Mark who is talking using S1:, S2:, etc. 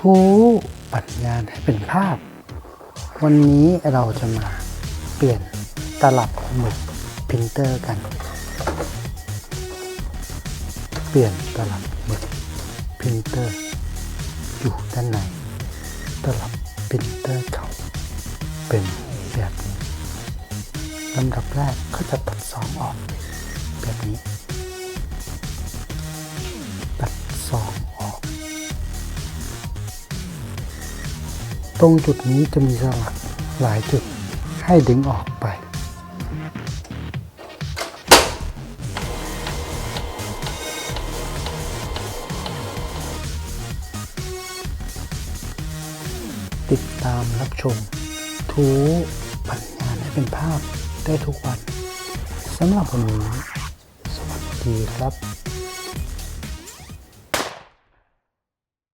S1: ทูปัดงานให้เป็นภาพ วันนี้เราจะมาเปลี่ยนตลับหมึกพิมพ์เตอร์กัน เปลี่ยนตลับหมึกพิมพ์เตอร์ อยู่ด้านในตลับพิมพ์เตอร์เก่าเป็นแบบนี้ลำดับแรกก็จะตัดซองออกแบบนี้ ตรงจุดนี้จะมีสลักหลายจุดให้ดึงออกไป ติดตามรับชม ทูปัญญาให้เป็นภาพได้ทุกวันสำหรับวันนี้สวัสดีครับ